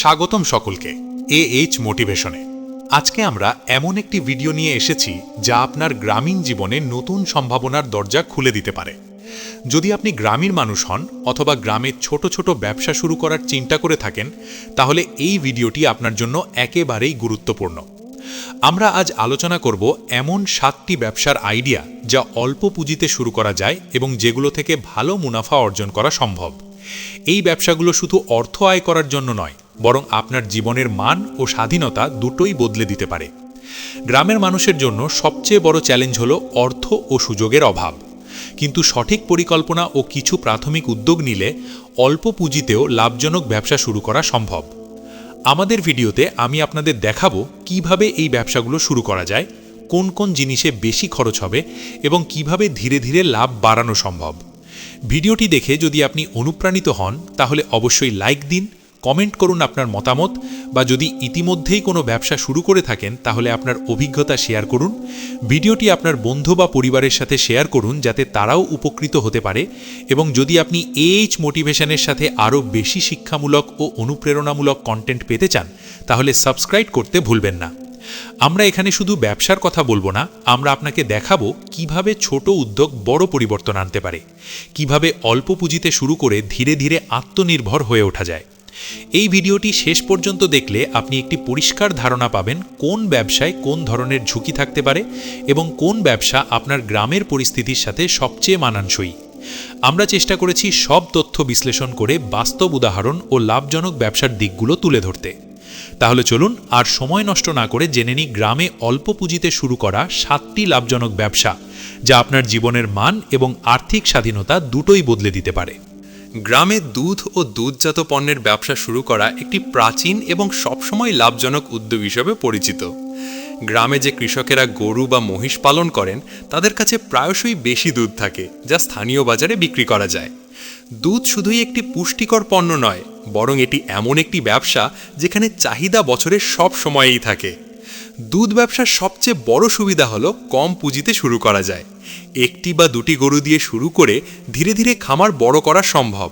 স্বাগতম সকলকে A H মোটিভেশনে আজকে আমরা এমন একটি ভিডিও নিয়ে এসেছি যা আপনার গ্রামীণ জীবনে নতুন সম্ভাবনার দরজা খুলে দিতে পারে। যদি আপনি গ্রামীণ মানুষ হন অথবা গ্রামে ছোট ছোট ব্যবসা শুরু করার চিন্তা করে থাকেন, তাহলে এই ভিডিওটি আপনার জন্য একেবারেই গুরুত্বপূর্ণ। আমরা আজ আলোচনা করব এমন সাতটি ব্যবসার আইডিয়া যা অল্প পুঁজিতে শুরু করা যায় এবং যেগুলো থেকে ভালো মুনাফা অর্জন করা সম্ভব। এই ব্যবসাগুলো শুধু অর্থ আয় করার জন্য নয় বরং আপনার জীবনের মান ও স্বাধীনতা দুটোই বদলে দিতে পারে। গ্রামের মানুষের জন্য সবচেয়ে বড় চ্যালেঞ্জ হল অর্থ ও সুযোগের অভাব। কিন্তু সঠিক পরিকল্পনা ও কিছু প্রাথমিক উদ্যোগ নিলে অল্প পুঁজিতেও লাভজনক ব্যবসা শুরু করা সম্ভব। আমাদের ভিডিওতে আমি আপনাদের দেখাবো কীভাবে এই ব্যবসাগুলো শুরু করা যায়, কোন কোন জিনিসে বেশি খরচ হবে এবং কীভাবে ধীরে ধীরে লাভ বাড়ানো সম্ভব। ভিডিওটি দেখে যদি আপনি অনুপ্রাণিত হন, তাহলে অবশ্যই লাইক দিন কমেন্ট করুন আপনার মতামত বা যদি ইতিমধ্যেই কোনো ব্যবসা শুরু করে থাকেন, তাহলে আপনার অভিজ্ঞতা শেয়ার করুন। ভিডিওটি আপনার বন্ধু বা পরিবারের সাথে শেয়ার করুন, যাতে তারাও উপকৃত হতে পারে এবং যদি আপনি এইচ মোটিভেশনের সাথে আরও বেশি শিক্ষামূলক ও অনুপ্রেরণামূলক কন্টেন্ট পেতে চান, তাহলে সাবস্ক্রাইব করতে ভুলবেন না। আমরা এখানে শুধু ব্যবসার কথা বলব না, আমরা আপনাকে দেখাবো কীভাবে ছোট উদ্যোগ বড় পরিবর্তন আনতে পারে, কীভাবে অল্প পুঁজিতে শুরু করে ধীরে ধীরে আত্মনির্ভর হয়ে ওঠা যায়। এই ভিডিওটি শেষ পর্যন্ত দেখলে আপনি একটি পরিষ্কার ধারণা পাবেন কোন ব্যবসায় কোন ধরনের ঝুঁকি থাকতে পারে এবং কোন ব্যবসা আপনার গ্রামের পরিস্থিতির সাথে সবচেয়ে মানানসই। আমরা চেষ্টা করেছি সব তথ্য বিশ্লেষণ করে বাস্তব উদাহরণ ও লাভজনক ব্যবসার দিকগুলো তুলে ধরতে। তাহলে চলুন আর সময় নষ্ট না করে জেনে নিই গ্রামে অল্প পুঁজিতে শুরু করা সাতটি লাভজনক ব্যবসা, যা আপনার জীবনের মান এবং আর্থিক স্বাধীনতা দুটোই বদলে দিতে পারে। গ্রামে দুধ ও দুধজাত পণ্যের ব্যবসা শুরু করা একটি প্রাচীন এবং সবসময় লাভজনক উদ্যোগ হিসেবে পরিচিত। গ্রামে যে কৃষকেরা গরু বা মহিষ পালন করেন, তাদের কাছে প্রায়শই বেশি দুধ থাকে, যা স্থানীয় বাজারে বিক্রি করা যায়। দুধ শুধুই একটি পুষ্টিকর পণ্য নয়, বরং এটি এমন একটি ব্যবসা যেখানে চাহিদা বছরের সব সময়েই থাকে। দুধ ব্যবসার সবচেয়ে বড় সুবিধা হলো কম পুঁজিতে শুরু করা যায়। একটি বা দুটি গরু দিয়ে শুরু করে ধীরে ধীরে খামার বড় করা সম্ভব।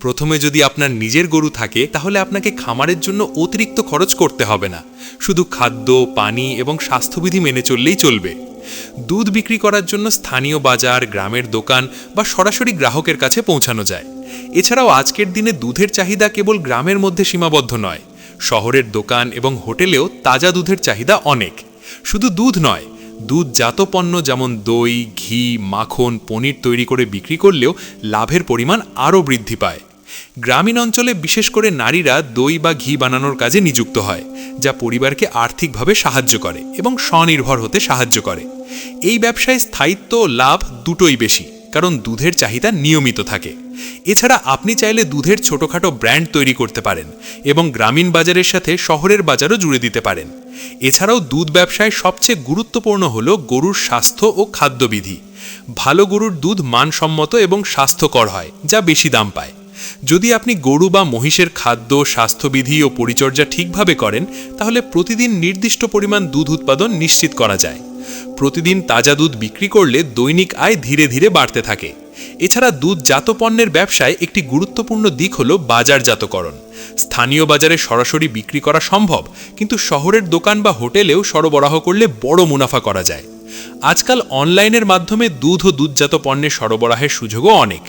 প্রথমে যদি আপনার নিজের গরু থাকে, তাহলে আপনাকে খামারের জন্য অতিরিক্ত খরচ করতে হবে না। শুধু খাদ্য, পানি এবং স্বাস্থ্যবিধি মেনে চললেই চলবে। দুধ বিক্রি করার জন্য স্থানীয় বাজার, গ্রামের দোকান বা সরাসরি গ্রাহকের কাছে পৌঁছানো যায়। এছাড়াও আজকের দিনে দুধের চাহিদা কেবল গ্রামের মধ্যে সীমাবদ্ধ নয় শহরের দোকান এবং হোটেলেও তাজা দুধের চাহিদা অনেক। শুধু দুধ নয় দুধজাত পণ্য যেমন দই, ঘি, মাখন, পনির তৈরি করে বিক্রি করলেও লাভের পরিমাণ আরও বৃদ্ধি পায়। গ্রামীণ অঞ্চলে বিশেষ করে নারীরা দই বা ঘি বানানোর কাজে নিযুক্ত হয়, যা পরিবারকে আর্থিকভাবে সাহায্য করে এবং স্বনির্ভর হতে সাহায্য করে। এই ব্যবসায় স্থায়িত্ব লাভ দুটোই বেশি, কারণ দুধের চাহিদা নিয়মিত থাকে। এছাড়া আপনি চাইলে দুধের ছোটোখাটো ব্র্যান্ড তৈরি করতে পারেন এবং গ্রামীণ বাজারের সাথে শহরের বাজারও জুড়ে দিতে পারেন। এছাড়াও দুধ ব্যবসায় সবচেয়ে গুরুত্বপূর্ণ হল গরুর স্বাস্থ্য ও খাদ্যবিধি। ভালো গরুর দুধ মানসম্মত এবং স্বাস্থ্যকর হয়, যা বেশি দাম পায়। যদি আপনি গরু বা মহিষের খাদ্য, স্বাস্থ্যবিধি ও পরিচর্যা ঠিকভাবে করেন, তাহলে প্রতিদিন নির্দিষ্ট পরিমাণ দুধ উৎপাদন নিশ্চিত করা যায়। প্রতিদিন তাজা দুধ বিক্রি করলে দৈনিক আয় ধীরে ধীরে বাড়তে থাকে। এছাড়া দুধজাত পণ্যের ব্যবসায় একটি গুরুত্বপূর্ণ দিক হল বাজারজাতকরণ। স্থানীয় বাজারে সরাসরি বিক্রি করা সম্ভব, কিন্তু শহরের দোকান বা হোটেলেও সরবরাহ করলে বড় মুনাফা করা যায়। আজকাল অনলাইনের মাধ্যমে দুধ ও দুধজাত পণ্যের সরবরাহের সুযোগও অনেক।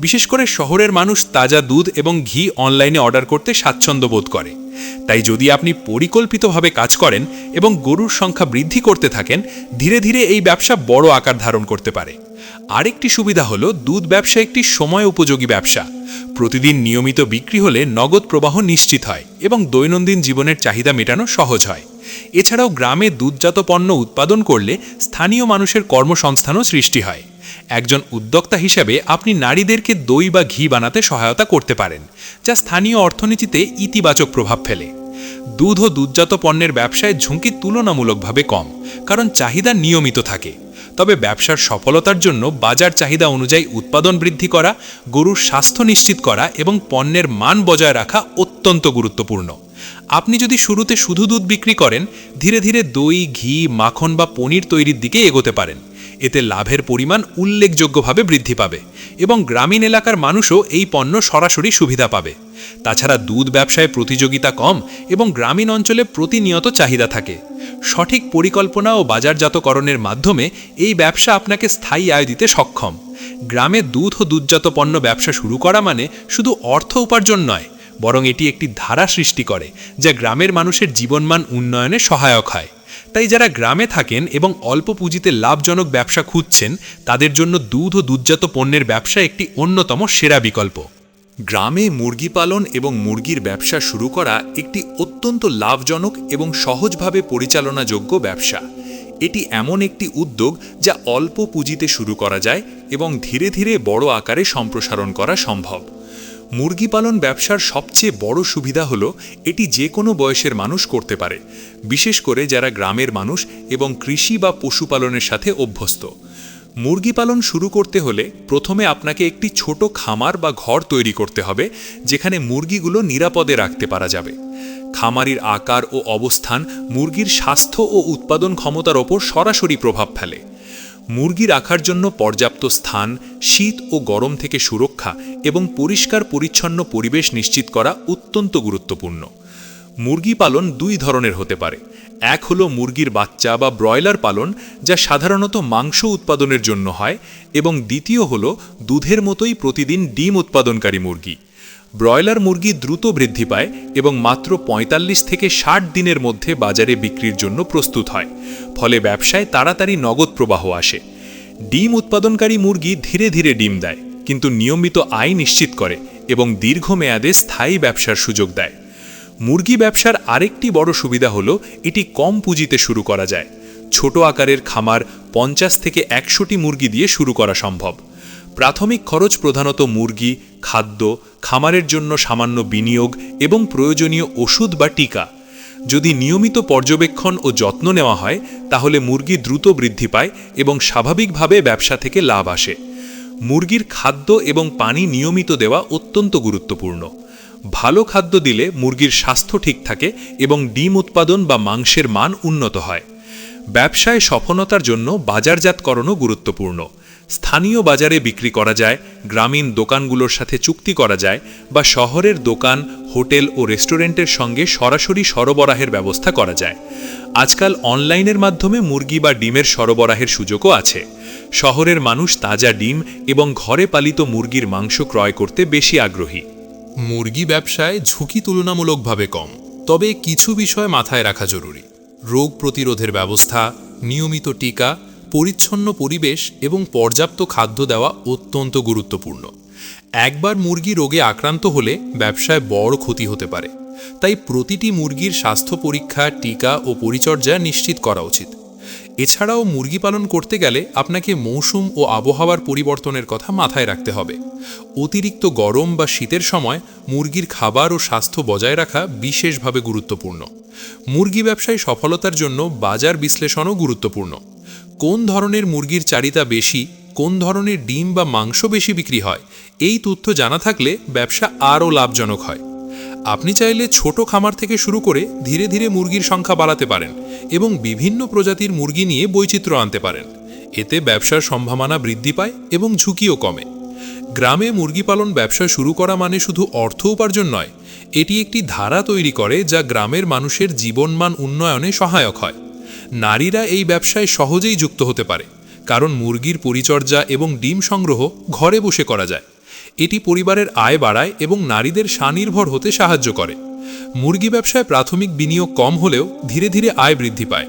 বিশেষ করে শহরের মানুষ তাজা দুধ এবং ঘি অনলাইনে অর্ডার করতে স্বাচ্ছন্দ্য বোধ করে। তাই যদি আপনি পরিকল্পিতভাবে কাজ করেন এবং গরুর সংখ্যা বৃদ্ধি করতে থাকেন, ধীরে ধীরে এই ব্যবসা বড় আকার ধারণ করতে পারে। আরেকটি সুবিধা হল, দুধ ব্যবসা একটি সময় উপযোগী ব্যবসা। প্রতিদিন নিয়মিত বিক্রি হলে নগদ প্রবাহ নিশ্চিত হয় এবং দৈনন্দিন জীবনের চাহিদা মেটানো সহজ হয়। এছাড়াও গ্রামে দুধজাত পণ্য উৎপাদন করলে স্থানীয় মানুষের কর্মসংস্থানও সৃষ্টি হয়। একজন উদ্যোক্তা হিসাবে আপনি নারীদেরকে দই বা ঘি বানাতে সহায়তা করতে পারেন, যা স্থানীয় অর্থনীতিতে ইতিবাচক প্রভাব ফেলে। দুধ ও দুধজাত পণ্যের ব্যবসায় ঝুঁকি তুলনামূলকভাবে কম, কারণ চাহিদা নিয়মিত থাকে। তবে ব্যবসার সফলতার জন্য বাজার চাহিদা অনুযায়ী উৎপাদন বৃদ্ধি করা, গরুর স্বাস্থ্য নিশ্চিত করা এবং পণ্যের মান বজায় রাখা অত্যন্ত গুরুত্বপূর্ণ। আপনি যদি শুরুতে শুধু দুধ বিক্রি করেন, ধীরে ধীরে দই, ঘি, মাখন বা পনির তৈরির দিকে এগোতে পারেন। এতে লাভের পরিমাণ উল্লেখযোগ্যভাবে বৃদ্ধি পাবে এবং গ্রামীণ এলাকার মানুষও এই পণ্য সরাসরি সুবিধা পাবে। তাছাড়া দুধ ব্যবসায় প্রতিযোগিতা কম এবং গ্রামীণ অঞ্চলে প্রতিনিয়ত চাহিদা থাকে। সঠিক পরিকল্পনা ও বাজারজাতকরণের মাধ্যমে এই ব্যবসা আপনাকে স্থায়ী আয় দিতে সক্ষম। গ্রামে দুধ ও দুধজাত পণ্য ব্যবসা শুরু করা মানে শুধু অর্থ উপার্জন নয় বরং এটি একটি ধারা সৃষ্টি করে যা গ্রামের মানুষের জীবনমান উন্নয়নে সহায়ক হয়। তাই যারা গ্রামে থাকেন এবং অল্প পুঁজিতে লাভজনক ব্যবসা খুঁজছেন, তাদের জন্য দুধ ও দুধজাত পণ্যের ব্যবসা একটি অন্যতম সেরা বিকল্প। গ্রামে মুরগি পালন এবং মুরগির ব্যবসা শুরু করা একটি অত্যন্ত লাভজনক এবং সহজভাবে পরিচালনাযোগ্য ব্যবসা। এটি এমন একটি উদ্যোগ যা অল্প পুঁজিতে শুরু করা যায় এবং ধীরে ধীরে বড় আকারে সম্প্রসারণ করা সম্ভব। মুরগি পালন ব্যবসার সবচেয়ে বড় সুবিধা হল এটি যে কোনো বয়সের মানুষ করতে পারে, বিশেষ করে যারা গ্রামের মানুষ এবং কৃষি বা পশুপালনের সাথে অভ্যস্ত। মুরগি পালন শুরু করতে হলে প্রথমে আপনাকে একটি ছোট খামার বা ঘর তৈরি করতে হবে, যেখানে মুরগিগুলো নিরাপদে রাখতে পারা যাবে। খামারির আকার ও অবস্থান মুরগির স্বাস্থ্য ও উৎপাদন ক্ষমতার ওপর সরাসরি প্রভাব ফেলে। মুরগি রাখার জন্য পর্যাপ্ত স্থান, শীত ও গরম থেকে সুরক্ষা এবং পরিষ্কার পরিচ্ছন্ন পরিবেশ নিশ্চিত করা অত্যন্ত গুরুত্বপূর্ণ। মুরগি পালন দুই ধরনের হতে পারে। এক হলো মুরগির বাচ্চা বা ব্রয়লার পালন, যা সাধারণত মাংস উৎপাদনের জন্য হয় এবং দ্বিতীয় হলো দুধের মতোই প্রতিদিন ডিম উৎপাদনকারী মুরগি। ব্রয়লার মুরগি দ্রুত বৃদ্ধি পায় এবং মাত্র ৪৫ থেকে ষাট দিনের মধ্যে বাজারে বিক্রির জন্য প্রস্তুত হয়। ফলে ব্যবসায় তাড়াতাড়ি নগদ প্রবাহ আসে। ডিম উৎপাদনকারী মুরগি ধীরে ধীরে ডিম দেয়, কিন্তু নিয়মিত আয় নিশ্চিত করে এবং দীর্ঘমেয়াদে স্থায়ী ব্যবসার সুযোগ দেয়। মুরগি ব্যবসার আরেকটি বড় সুবিধা হলো, এটি কম পুঁজিতে শুরু করা যায়। ছোট আকারের খামার পঞ্চাশ থেকে একশোটি মুরগি দিয়ে শুরু করা সম্ভব। প্রাথমিক খরচ প্রধানত মুরগি, খাদ্য খামারের জন্য সামান্য বিনিয়োগ এবং প্রয়োজনীয় ওষুধ বা টিকা। যদি নিয়মিত পর্যবেক্ষণ ও যত্ন নেওয়া হয়, তাহলে মুরগি দ্রুত বৃদ্ধি পায় এবং স্বাভাবিকভাবে ব্যবসা থেকে লাভ আসে। মুরগির খাদ্য এবং পানি নিয়মিত দেওয়া অত্যন্ত গুরুত্বপূর্ণ। ভালো খাদ্য দিলে মুরগির স্বাস্থ্য ঠিক থাকে এবং ডিম উৎপাদন বা মাংসের মান উন্নত হয়। ব্যবসায় সফলতার জন্য বাজারজাতকরণও গুরুত্বপূর্ণ। স্থানীয় বাজারে বিক্রি করা যায়, গ্রামীণ দোকানগুলোর সাথে চুক্তি করা যায় বা শহরের দোকান, হোটেল ও রেস্টুরেন্টের সঙ্গে সরাসরি সরবরাহের ব্যবস্থা করা যায়। আজকাল অনলাইনের মাধ্যমে মুরগি বা ডিমের সরবরাহের সুযোগও আছে। শহরের মানুষ তাজা ডিম এবং ঘরে পালিত মুরগির মাংস ক্রয় করতে বেশি আগ্রহী। মুরগি ব্যবসায় ঝুঁকি তুলনামূলকভাবে কম, তবে কিছু বিষয় মাথায় রাখা জরুরি। রোগ প্রতিরোধের ব্যবস্থা, নিয়মিত টিকা পরিচ্ছন্ন পরিবেশ এবং পর্যাপ্ত খাদ্য দেওয়া অত্যন্ত গুরুত্বপূর্ণ। একবার মুরগি রোগে আক্রান্ত হলে ব্যবসায় বড় ক্ষতি হতে পারে। তাই প্রতিটি মুরগির স্বাস্থ্য পরীক্ষা, টিকা ও পরিচর্যা নিশ্চিত করা উচিত। এছাড়াও মুরগি পালন করতে গেলে আপনাকে মৌসুম ও আবহাওয়ার পরিবর্তনের কথা মাথায় রাখতে হবে। অতিরিক্ত গরম বা শীতের সময় মুরগির খাবার ও স্বাস্থ্য বজায় রাখা বিশেষভাবে গুরুত্বপূর্ণ। মুরগি ব্যবসায় সফলতার জন্য বাজার বিশ্লেষণও গুরুত্বপূর্ণ। কোন ধরনের মুরগির চারিতা বেশি, কোন ধরনের ডিম বা মাংস বেশি বিক্রি হয়, এই তথ্য জানা থাকলে ব্যবসা আরও লাভজনক হয়। আপনি চাইলে ছোট খামার থেকে শুরু করে ধীরে ধীরে মুরগির সংখ্যা বাড়াতে পারেন এবং বিভিন্ন প্রজাতির মুরগি নিয়ে বৈচিত্র্য আনতে পারেন। এতে ব্যবসার সম্ভাবনা বৃদ্ধি পায় এবং ঝুঁকিও কমে। গ্রামে মুরগি পালন ব্যবসা শুরু করা মানে শুধু অর্থ উপার্জন নয়, এটি একটি ধারা তৈরি করে যা গ্রামের মানুষের জীবনমান উন্নয়নে সহায়ক হয়। নারীরা এই ব্যবসায় সহজেই যুক্ত হতে পারে, কারণ মুরগির পরিচর্যা এবং ডিম সংগ্রহ ঘরে বসে করা যায়। এটি পরিবারের আয় বাড়ায় এবং নারীদের স্বনির্ভর হতে সাহায্য করে। মুরগি ব্যবসায় প্রাথমিক বিনিয়োগ কম হলেও ধীরে ধীরে আয় বৃদ্ধি পায়।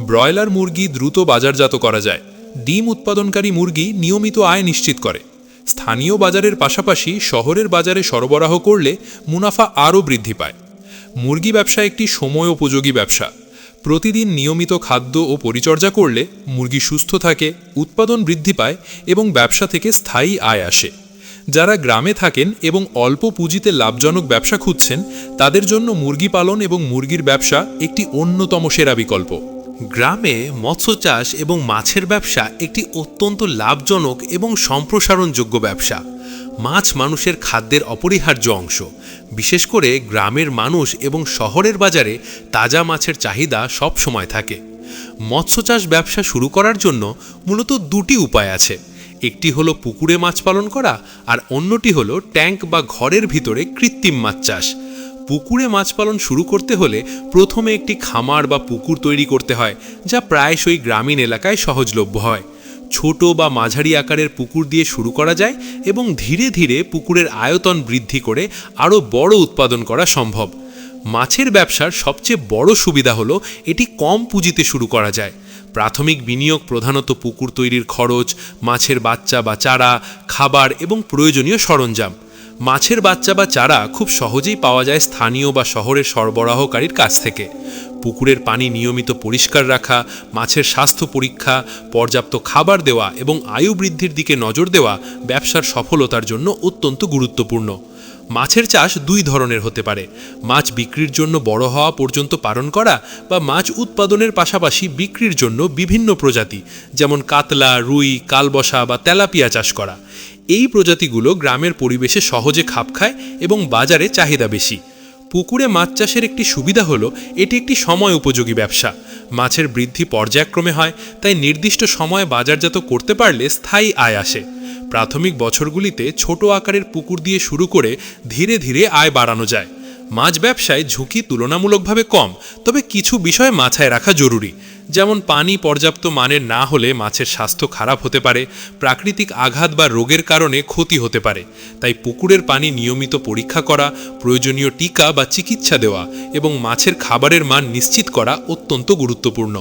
ব্রয়লার মুরগি দ্রুত বাজারজাত করা যায়। ডিম উৎপাদনকারী মুরগি নিয়মিত আয় নিশ্চিত করে। স্থানীয় বাজারের পাশাপাশি শহরের বাজারে সরবরাহ করলে মুনাফা আরও বৃদ্ধি পায়। মুরগি ব্যবসা একটি সময় উপযোগী ব্যবসা। প্রতিদিন নিয়মিত খাদ্য ও পরিচর্যা করলে মুরগি সুস্থ থাকে, উৎপাদন বৃদ্ধি পায় এবং ব্যবসা থেকে স্থায়ী আয় আসে। যারা গ্রামে থাকেন এবং অল্প পুঁজিতে লাভজনক ব্যবসা খুঁজছেন, তাদের জন্য মুরগি পালন এবং মুরগির ব্যবসা একটি অন্যতম সেরা বিকল্প। গ্রামে মৎস্য চাষ এবং মাছের ব্যবসা একটি অত্যন্ত লাভজনক এবং সম্প্রসারণযোগ্য ব্যবসা। মাছ মানুষের খাদ্যের অপরিহার্য অংশ। বিশেষ করে গ্রামের মানুষ এবং শহরের বাজারে তাজা মাছের চাহিদা সব সময় থাকে। মৎস্য চাষ ব্যবসা শুরু করার জন্য মূলত দুটি উপায় আছে। একটি হলো পুকুরে মাছ পালন করা আর অন্যটি হলো ট্যাঙ্ক বা ঘরের ভিতরে কৃত্রিম মাছ চাষ। পুকুরে মাছ পালন শুরু করতে হলে প্রথমে একটি খামার বা পুকুর তৈরি করতে হয়, যা প্রায়শই গ্রামীণ এলাকায় সহজলভ্য হয়। ছোট বা মাঝারি আকারের পুকুর দিয়ে শুরু করা যায় এবং ধীরে ধীরে পুকুরের আয়তন বৃদ্ধি করে আরও বড় উৎপাদন করা সম্ভব। মাছের ব্যবসার সবচেয়ে বড় সুবিধা হলো এটি কম পুঁজিতে শুরু করা যায়। প্রাথমিক বিনিয়োগ প্রধানত পুকুর তৈরির খরচ, মাছের বাচ্চা বা চারা, খাবার এবং প্রয়োজনীয় সরঞ্জাম। মাছের বাচ্চা বা চারা খুব সহজেই পাওয়া যায় স্থানীয় বা শহরের সরবরাহকারীর কাছ থেকে। পুকুরের পানি নিয়মিত পরিষ্কার রাখা, মাছের স্বাস্থ্য পরীক্ষা, পর্যাপ্ত খাবার দেওয়া এবং আয়ু বৃদ্ধির দিকে নজর দেওয়া ব্যবসার সফলতার জন্য অত্যন্ত গুরুত্বপূর্ণ। মাছের চাষ দুই ধরনের হতে পারে। মাছ বিক্রির জন্য বড় হওয়া পর্যন্ত পালন করা বা মাছ উৎপাদনের পাশাপাশি বিক্রির জন্য বিভিন্ন প্রজাতি, যেমন কাতলা, রুই, কালবসা বা তেলাপিয়া চাষ করা। এই প্রজাতিগুলো গ্রামের পরিবেশে সহজে খাপ খায় এবং বাজারে চাহিদা বেশি। পুকুরে মাছ চাষের একটি সুবিধা হলো, এটি একটি সময় উপযোগী ব্যবসা। মাছের বৃদ্ধি পর্যায়ক্রমে হয়, তাই নির্দিষ্ট সময়ে বাজারজাত করতে পারলে স্থায়ী আয় আসে। প্রাথমিক বছরগুলিতে ছোট আকারের পুকুর দিয়ে শুরু করে ধীরে ধীরে আয় বাড়ানো যায়। মাছ ব্যবসায় ঝুঁকি তুলনামূলকভাবে কম, তবে কিছু বিষয় মাথায় রাখা জরুরি। যেমন পানি পর্যাপ্ত মানের না হলে মাছের স্বাস্থ্য খারাপ হতে পারে, প্রাকৃতিক আঘাত বা রোগের কারণে ক্ষতি হতে পারে। তাই পুকুরের পানি নিয়মিত পরীক্ষা করা, প্রয়োজনীয় টিকা বা চিকিৎসা দেওয়া এবং মাছের খাবারের মান নিশ্চিত করা অত্যন্ত গুরুত্বপূর্ণ।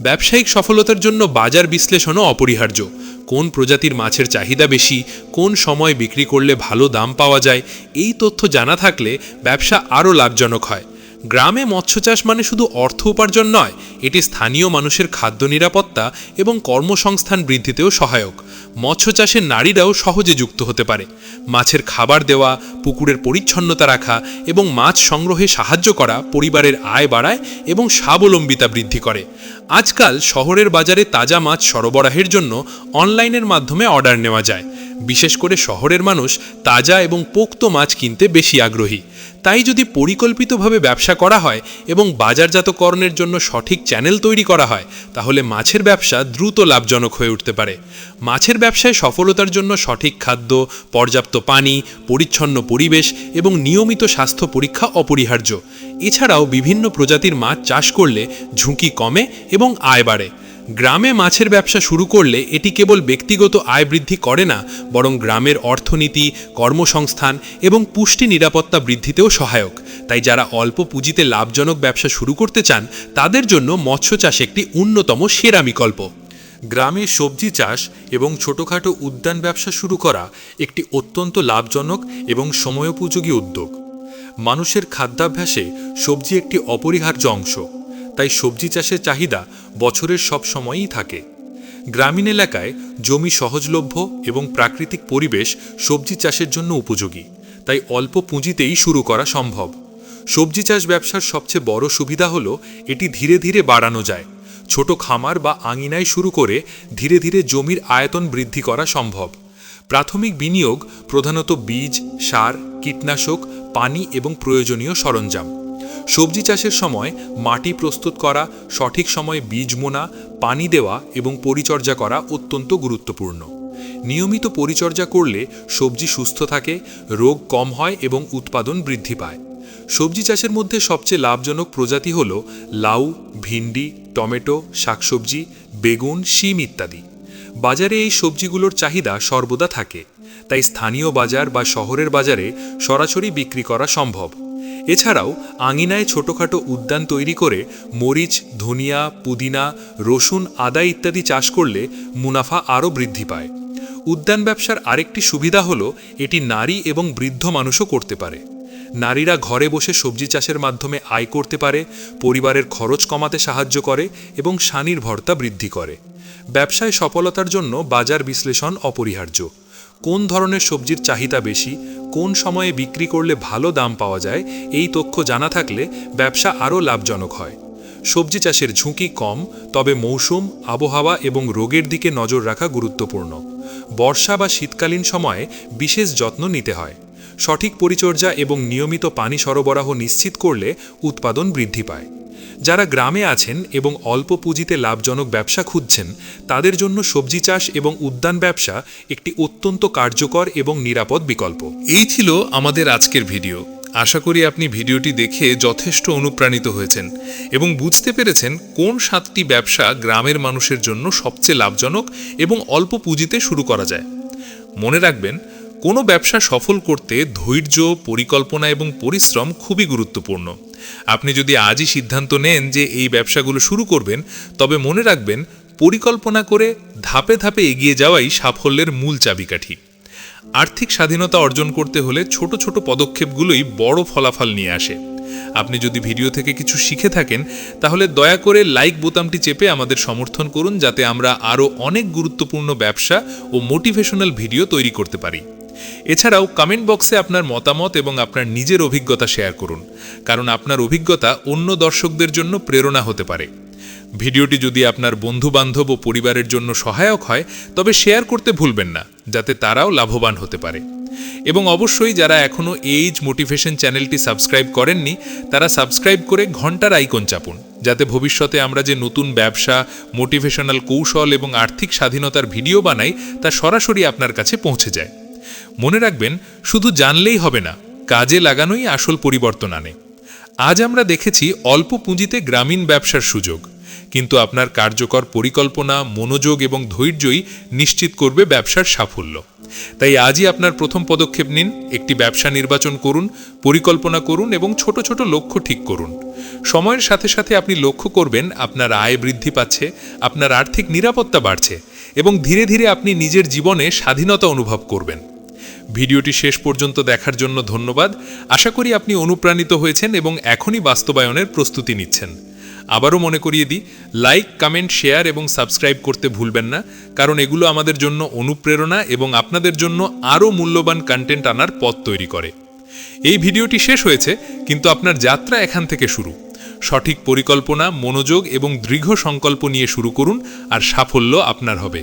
ব্যবসায়িক সফলতার জন্য বাজার বিশ্লেষণও অপরিহার্য। কোন প্রজাতির মাছের চাহিদা বেশি, কোন সময় বিক্রি করলে ভালো দাম পাওয়া যায়, এই তথ্য জানা থাকলে ব্যবসা আরও লাভজনক হয়। গ্রামে মৎস্য চাষ মানে শুধু অর্থ উপার্জন নয়, এটি স্থানীয় মানুষের খাদ্য নিরাপত্তা এবং কর্মসংস্থান বৃদ্ধিতেও সহায়ক। মৎস্য চাষের নারীরাও সহজে যুক্ত হতে পারে। মাছের খাবার দেওয়া, পুকুরের পরিচ্ছন্নতা রাখা এবং মাছ সংগ্রহে সাহায্য করা পরিবারের আয় বাড়ায় এবং স্বাবলম্বিতা বৃদ্ধি করে। আজকাল শহরের বাজারে তাজা মাছ সরবরাহের জন্য অনলাইনের মাধ্যমে অর্ডার নেওয়া যায়। বিশেষ করে শহরের মানুষ তাজা এবং পোক্ত মাছ কিনতে বেশি আগ্রহী। তাই যদি পরিকল্পিতভাবে ব্যবসা করা হয় এবং বাজারজাতকরণের জন্য সঠিক চ্যানেল তৈরি করা হয়, তাহলে মাছের ব্যবসা দ্রুত লাভজনক হয়ে উঠতে পারে। মাছের ব্যবসায় সফলতার জন্য সঠিক খাদ্য, পর্যাপ্ত পানি, পরিচ্ছন্ন পরিবেশ এবং নিয়মিত স্বাস্থ্য পরীক্ষা অপরিহার্য। এছাড়াও বিভিন্ন প্রজাতির মাছ চাষ করলে ঝুঁকি কমে এবং আয় বাড়ে। গ্রামে মাছের ব্যবসা শুরু করলে এটি কেবল ব্যক্তিগত আয় বৃদ্ধি করে না, বরং গ্রামের অর্থনীতি, কর্মসংস্থান এবং পুষ্টি নিরাপত্তা বৃদ্ধিতেও সহায়ক। তাই যারা অল্প পুঁজিতে লাভজনক ব্যবসা শুরু করতে চান, তাদের জন্য মৎস্য চাষ একটি অন্যতম সেরা বিকল্প। গ্রামে সবজি চাষ এবং ছোটখাটো উদ্যান ব্যবসা শুরু করা একটি অত্যন্ত লাভজনক এবং সময়োপযোগী উদ্যোগ। মানুষের খাদ্যাভ্যাসে সবজি একটি অপরিহার্য অংশ। তাই সবজি চাষের চাহিদা বছরের সব সময়ই থাকে। গ্রামীণ এলাকায় জমি সহজলভ্য এবং প্রাকৃতিক পরিবেশ সবজি চাষের জন্য উপযোগী, তাই অল্প পুঁজিতেই শুরু করা সম্ভব। সবজি চাষ ব্যবসার সবচেয়ে বড় সুবিধা হলো, এটি ধীরে ধীরে বাড়ানো যায়। ছোট খামার বা আঙিনায় শুরু করে ধীরে ধীরে জমির আয়তন বৃদ্ধি করা সম্ভব। প্রাথমিক বিনিয়োগ প্রধানত বীজ, সার, কীটনাশক, পানি এবং প্রয়োজনীয় সরঞ্জাম। সবজি চাষের সময় মাটি প্রস্তুত করা, সঠিক সময়ে বীজ মোনা, পানি দেওয়া এবং পরিচর্যা করা অত্যন্ত গুরুত্বপূর্ণ। নিয়মিত পরিচর্যা করলে সবজি সুস্থ থাকে, রোগ কম হয় এবং উৎপাদন বৃদ্ধি পায়। সবজি চাষের মধ্যে সবচেয়ে লাভজনক প্রজাতি হল লাউ, ভিন্ডি, টমেটো, শাকসবজি, বেগুন, শিম ইত্যাদি। বাজারে এই সবজিগুলোর চাহিদা সর্বদা থাকে, তাই স্থানীয় বাজার বা শহরের বাজারে সরাসরি বিক্রি করা সম্ভব। এছাড়াও আঙিনায় ছোটখাটো উদ্যান তৈরি করে মরিচ, ধনিয়া, পুদিনা, রসুন, আদা ইত্যাদি চাষ করলে মুনাফা আরও বৃদ্ধি পায়। উদ্যান ব্যবসার আরেকটি সুবিধা হলো এটি নারী এবং বৃদ্ধ মানুষও করতে পারে। নারীরা ঘরে বসে সবজি চাষের মাধ্যমে আয় করতে পারে, পরিবারের খরচ কমাতে সাহায্য করে এবং স্বনির্ভরতা বৃদ্ধি করে। ব্যবসায় সফলতার জন্য বাজার বিশ্লেষণ অপরিহার্য। কোন ধরনের সবজির চাহিদা বেশি, কোন সময়ে বিক্রি করলে ভালো দাম পাওয়া যায়, এই তথ্য জানা থাকলে ব্যবসা আরও লাভজনক হয়। সবজি চাষের ঝুঁকি কম, তবে মৌসুম, আবহাওয়া এবং রোগের দিকে নজর রাখা গুরুত্বপূর্ণ। বর্ষা বা শীতকালীন সময়ে বিশেষ যত্ন নিতে হয়। সঠিক পরিচর্যা এবং নিয়মিত পানি সরবরাহ নিশ্চিত করলে উৎপাদন বৃদ্ধি পায়। যারা গ্রামে আছেন এবং অল্প পুঁজিতে লাভজনক ব্যবসা খুঁজছেন, তাদের জন্য সবজি চাষ এবং উদ্যান ব্যবসা একটি অত্যন্ত কার্যকর এবং নিরাপদ বিকল্প। এই ছিল আমাদের আজকের ভিডিও। আশা করি আপনি ভিডিওটি দেখে যথেষ্ট অনুপ্রাণিত হয়েছেন এবং বুঝতে পেরেছেন কোন সাতটি ব্যবসা গ্রামের মানুষের জন্য সবচেয়ে লাভজনক এবং অল্প পুঁজিতে শুরু করা যায়। মনে রাখবেন কোনো ব্যবসা সফল করতে ধৈর্য, পরিকল্পনা এবং পরিশ্রম খুবই গুরুত্বপূর্ণ। আপনি যদি আজই সিদ্ধান্ত নেন যে এই ব্যবসাগুলো শুরু করবেন, তবে মনে রাখবেন, পরিকল্পনা করে ধাপে ধাপে এগিয়ে যাওয়াই সাফল্যের মূল চাবিকাঠি। আর্থিক স্বাধীনতা অর্জন করতে হলে ছোট ছোট পদক্ষেপগুলোই বড় ফলাফল নিয়ে আসে। আপনি যদি ভিডিও থেকে কিছু শিখে থাকেন, তাহলে দয়া করে লাইক বোতামটি চেপে আমাদের সমর্থন করুন, যাতে আমরা আরও অনেক গুরুত্বপূর্ণ ব্যবসা ও মোটিভেশনাল ভিডিও তৈরি করতে পারি। এছাড়াও কমেন্ট বক্সে আপনার মতামত এবং আপনার নিজের অভিজ্ঞতা শেয়ার করুন, কারণ আপনার অভিজ্ঞতা অন্য দর্শকদের জন্য প্রেরণা হতে পারে। ভিডিওটি যদি আপনার বন্ধু বান্ধব ও পরিবারের জন্য সহায়ক হয়, তবে শেয়ার করতে ভুলবেন না, যাতে তারাও লাভবান হতে পারে। এবং অবশ্যই যারা এখনও এইজ মোটিভেশন চ্যানেলটি সাবস্ক্রাইব করেননি, তারা সাবস্ক্রাইব করে ঘণ্টার আইকন চাপুন, যাতে ভবিষ্যতে আমরা যে নতুন ব্যবসা মোটিভেশনাল কৌশল এবং আর্থিক স্বাধীনতার ভিডিও বানাই, তা সরাসরি আপনার কাছে পৌঁছে যায়। মনে রাখবেন, শুধু জানলেই হবে না, কাজে লাগানোই আসল পরিবর্তন আনে। আজ আমরা দেখেছি অল্প পুঁজিতে গ্রামীণ ব্যবসার সুযোগ, কিন্তু আপনার কার্যকর পরিকল্পনা, মনোযোগ এবং ধৈর্যই নিশ্চিত করবে ব্যবসার সাফল্য। তাই আজই আপনার প্রথম পদক্ষেপ নিন, একটি ব্যবসা নির্বাচন করুন, পরিকল্পনা করুন এবং ছোট ছোট লক্ষ্য ঠিক করুন। সময়ের সাথে সাথে আপনি লক্ষ্য করবেন, আপনার আয় বৃদ্ধি পাচ্ছে, আপনার আর্থিক নিরাপত্তা বাড়ছে এবং ধীরে ধীরে আপনি নিজের জীবনে স্বাধীনতা অনুভব করবেন। ভিডিওটি শেষ পর্যন্ত দেখার জন্য ধন্যবাদ। আশা করি আপনি অনুপ্রাণিত হয়েছেন এবং এখনই বাস্তবায়নের প্রস্তুতি নিচ্ছেন। আবারও মনে করিয়ে দিই, লাইক, কমেন্ট, শেয়ার এবং সাবস্ক্রাইব করতে ভুলবেন না, কারণ এগুলো আমাদের জন্য অনুপ্রেরণা এবং আপনাদের জন্য আরও মূল্যবান কন্টেন্ট আনার পথ তৈরি করে। এই ভিডিওটি শেষ হয়েছে, কিন্তু আপনার যাত্রা এখান থেকে শুরু। সঠিক পরিকল্পনা, মনোযোগ এবং দৃঢ় সংকল্প নিয়ে শুরু করুন, আর সাফল্য আপনার হবে।